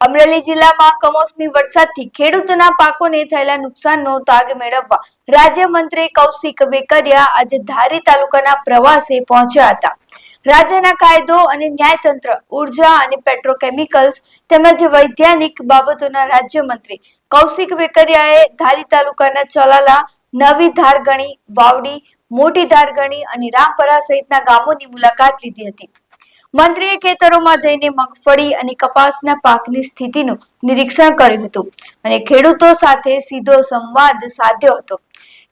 અમરેલી જિલ્લામાં કમોસમી વરસાદથી ખેડૂતોના પાકોને થયેલા નુકસાનનો તાગ મેળવવા રાજ્યમંત્રી કૌશિક વેકરિયા આજે ધારી તાલુકાના પ્રવાસે પહોંચ્યા હતા. રાજ્યના કાયદો અને ન્યાયતંત્ર, ઊર્જા અને પેટ્રોકેમિકલ્સ તેમજ વૈજ્ઞાનિક બાબતોના રાજ્યમંત્રી કૌશિક વેકરિયાએ ધારી તાલુકાના ચલાલા, નવી ધારગણી, વાવડી, મોટી ધારગણી અને રામપરા સહિતના ગામોની મુલાકાત લીધી હતી. મંત્રીએ ખેતરોમાં જઈને મગફળી અને કપાસના પાકની સ્થિતિનું નિરીક્ષણ કર્યું હતું અને ખેડૂતો સાથે સીધો સંવાદ સાધ્યો હતો.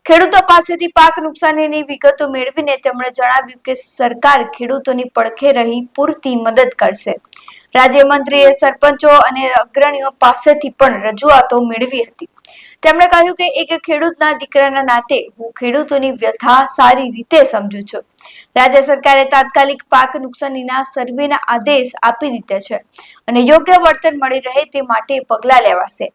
ખેડૂતો પાસેથી પાક નુકસાનીની વિગતો મેળવીને તેમણે જણાવ્યું કે સરકાર ખેડૂતોની પડખે રહી પૂરતી મદદ કરશે. રાજ્યમંત્રીએ સરપંચો અને અગ્રણીઓ પાસેથી પણ રજૂઆતો મેળવી હતી. તેમણે કહ્યું કે એક ખેડૂતના દીકરાના નાતે હું ખેડૂતોની વ્યથા સારી રીતે સમજુ છું. રાજ્ય સરકારે તાત્કાલિક પાક નુકસાનીના સર્વેના આદેશ આપી દીધા છે અને યોગ્ય વળતર મળી રહે તે માટે પગલાં લેવાશે.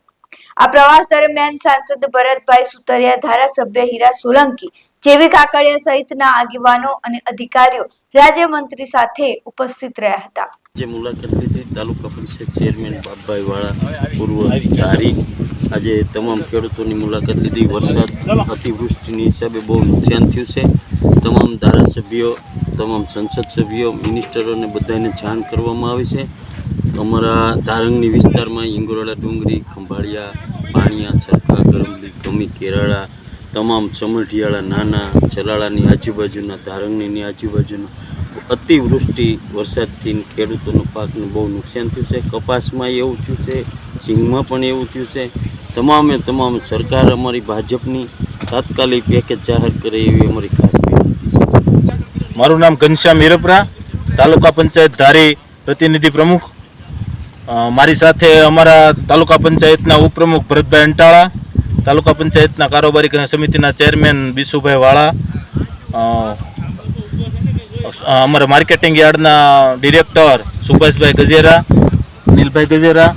આ પ્રવાસ દરમિયાન સાંસદ ભરતભાઈ સુતરિયા, ધારાસભ્ય હીરા સોલંકી, જેવી કાકડિયા સહિતના આગેવાનો અને અધિકારીઓ રાજ્યમંત્રી સાથે ઉપસ્થિત રહ્યા હતા. જે મુલાકાત લીધી. તાલુકા પંચાયત ચેરમેન બાપભાઈ વાળા પૂર્વ ધારી. આજે તમામ ખેડૂતોની મુલાકાત લીધી. વરસાદ અતિવૃષ્ટિની હિસાબે બહુ નુકસાન થયું છે. તમામ ધારાસભ્યો તમામ સંસદ સભ્યો મિનિસ્ટરોને બધાને જાણ કરવામાં આવી છે. અમારા ધારંગની વિસ્તારમાં ઇંગોરાળા ડુંગરી ખંભાળિયા પાણીયા ચરખા ગરમલી ગમી કેરાળા તમામ ચમરઢિયાળા નાના ચલાળાની આજુબાજુના ધારંગની આજુબાજુના અતિવૃષ્ટિ વરસાદથી ખેડૂતોનું પાકને બહુ નુકસાન થયું છે. કપાસમાં એવું થયું છે, સિંગમાં પણ એવું થયું છે. તમામે તમામ સરકાર અમારી ભાજપની તાત્કાલિક પેકેજ જાહેર કરે એવી અમારી ખાસ મારું નામ ઘનશ્યામ હિરપરા, તાલુકા પંચાયત ધારી પ્રતિનિધિ પ્રમુખ. મારી સાથે અમારા તાલુકા પંચાયતના ઉપપ્રમુખ ભરતભાઈ અંટાળા, તાલુકા પંચાયતના કારોબારી સમિતિના ચેરમેન બીસુભાઈ વાળા અમારા માર્કેટિંગ યાર્ડના ડિરેક્ટર સુભાષભાઈ ગજેરા, નીલભાઈ ગજેરા,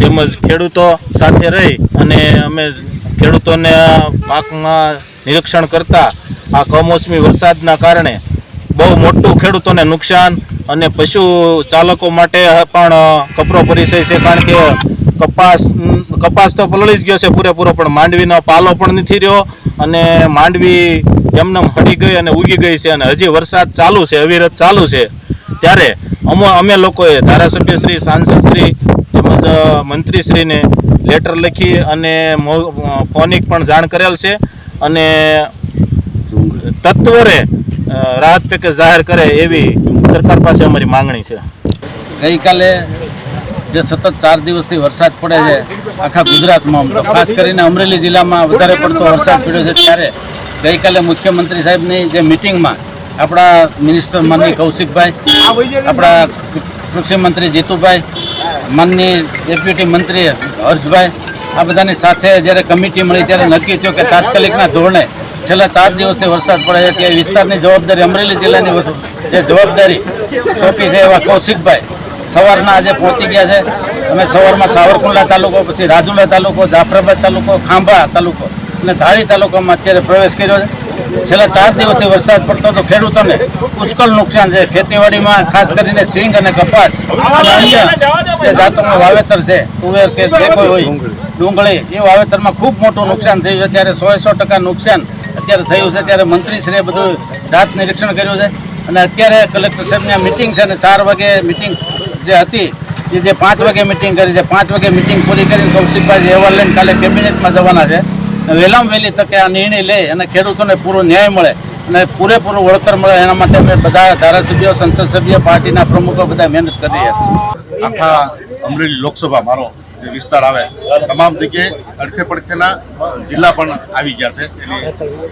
તેમજ ખેડૂતો સાથે રહી અને અમે ખેડૂતોને પાકમાં નિરીક્ષણ કરતા આ કમોસમી વરસાદના કારણે બહુ મોટું ખેડૂતોને નુકસાન અને પશુ ચાલકો માટે પણ કપરો પરિચય છે, કારણ કે કપાસ કપાસ તો પલળી જ ગયો છે પૂરેપૂરો, પણ માંડવીનો પાલો પણ નથી રહ્યો અને માંડવી એમનેમ હળી ગઈ અને ઉગી ગઈ છે અને હજી વરસાદ ચાલુ છે, અવિરત ચાલુ છે. ત્યારે અમો અમે લોકોએ ધારાસભ્યશ્રી સાંસદશ્રી તેમજ મંત્રીશ્રીને લેટર લખી અને ફોનિક પણ જાણ કરેલ છે અને તત્વરે રાહત પેકેજ જાહેર કરે એવી સરકાર પાસે અમારી માંગણી છે. ગઈકાલે જે સતત ચાર દિવસથી વરસાદ પડે છે, આખા ગુજરાતમાં, ખાસ કરીને અમરેલી જિલ્લામાં વધારે પડતો વરસાદ પડ્યો છે, ત્યારે ગઈકાલે મુખ્યમંત્રી સાહેબની જે મિટિંગમાં આપણા મિનિસ્ટર માનની કૌશિકભાઈ આપણા કૃષિ મંત્રી જીતુભાઈ માનની ડેપ્યુટી મંત્રી હર્ષભાઈ આ બધાની સાથે જ્યારે કમિટી મળી ત્યારે નક્કી થયું કે તાત્કાલિકના ધોરણે છેલ્લા ચાર દિવસથી વરસાદ પડે છે તે વિસ્તારની જવાબદારી અમરેલી જિલ્લાની જે જવાબદારી સોંપી છે એવા કૌશિકભાઈ સવારના આજે પહોંચી ગયા છે. અમે સવારમાં સાવરકુંડલા તાલુકો પછી રાજુલા તાલુકો જાફરાબાદ તાલુકો ખાંભા તાલુકો અને ધારી તાલુકામાં અત્યારે પ્રવેશ કર્યો છે. છેલ્લા ચાર દિવસથી વરસાદ પડતો તો ખેડૂતોને પુષ્કળ નુકસાન છે. ખેતીવાડીમાં ખાસ કરીને સિંગ અને કપાસ જે જાતોમાં વાવેતર છે, તુવેર કે જે કોઈ હોય, ડુંગળી, એ વાવેતરમાં ખૂબ મોટું નુકસાન થયું છે. ત્યારે સો સો ટકા નુકસાન અત્યારે થયું છે. ત્યારે મંત્રીશ્રીએ બધું જાત નિરીક્ષણ કર્યું છે. અને અત્યારે કલેક્ટર સાહેબની મિટિંગ છે અને ચાર વાગે મિટિંગ જે હતી જે પાંચ વાગે મિટિંગ કરી છે. પાંચ વાગે મિટિંગ પૂરી કરીને કૌશિકભાઈ અહેવાલ લઈને કાલે કેબિનેટમાં જવાના છે. વહેલામાં વહેલી તકે આ નિર્ણય લે અને ખેડૂતોને પૂરો ન્યાય મળે અને પૂરેપૂરું વળતર મળે એના માટે અમે બધા ધારાસભ્યો, સંસદ સભ્ય, પાર્ટીના પ્રમુખો બધા મહેનત કરી રહ્યા છીએ. આખા અમરેલી લોકસભા મારો જે વિસ્તાર આવે, તમામ જગ્યાએ અડખે પડખેના જિલ્લા પણ આવી ગયા છે એની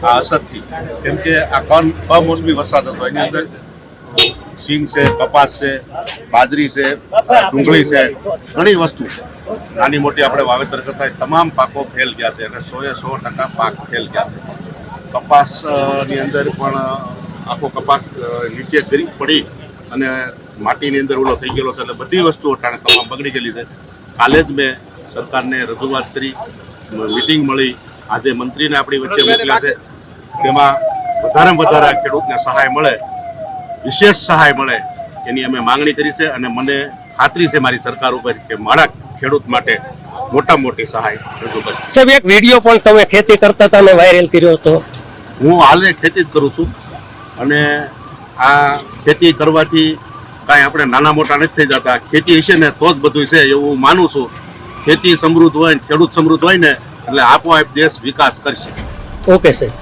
આ અસરથી. કેમ કે આ કન કમોસમી વરસાદ હતો. એની અંદર સિંગ છે, કપાસ છે, બાજરી છે, ડુંગળી છે, ઘણી વસ્તુ છે. નાની મોટી આપણે વાવેતર કરતા તમામ પાકો ફેલ ગયા છે અને સોએ સો ટકા પાક ફેલ ગયા છે. કપાસની અંદર પણ આખો કપાસ નીચે ગરી પડી અને માટીની અંદર ઓલો થઈ ગયેલો છે એટલે બધી વસ્તુઓ ટાણે તમામ બગડી ગયેલી છે. કાલે જ મેં સરકારને રજૂઆત કરી મિટિંગ મળી. આજે મંત્રીને આપણી વચ્ચે મોકલ્યા છે. તેમાં વધારેમાં વધારે ખેડૂતને સહાય મળે વિશેષ સહાય મળે એની અમે માંગણી કરી છે અને મને ખાતરી છે મારી સરકાર ઉપર કે મારા ખેડૂત માટે મોટા મોટી સહાય રજૂ કરી. સાહેબ એક વીડિયો પણ તમે ખેતી કરતા હતા અને વાયરલ કર્યો હતો. હું હાલે ખેતી જ કરું છું અને આ ખેતી કરવાથી કાંઈ આપણે નાના મોટા નથી થઈ જતા. ખેતી હશે ને તો જ બધું છે એવું હું માનું છું. ખેતી સમૃદ્ધ હોય ને ખેડૂત સમૃદ્ધ હોય ને એટલે આપોઆપ દેશ વિકાસ કરશે ઓકે સાહેબ.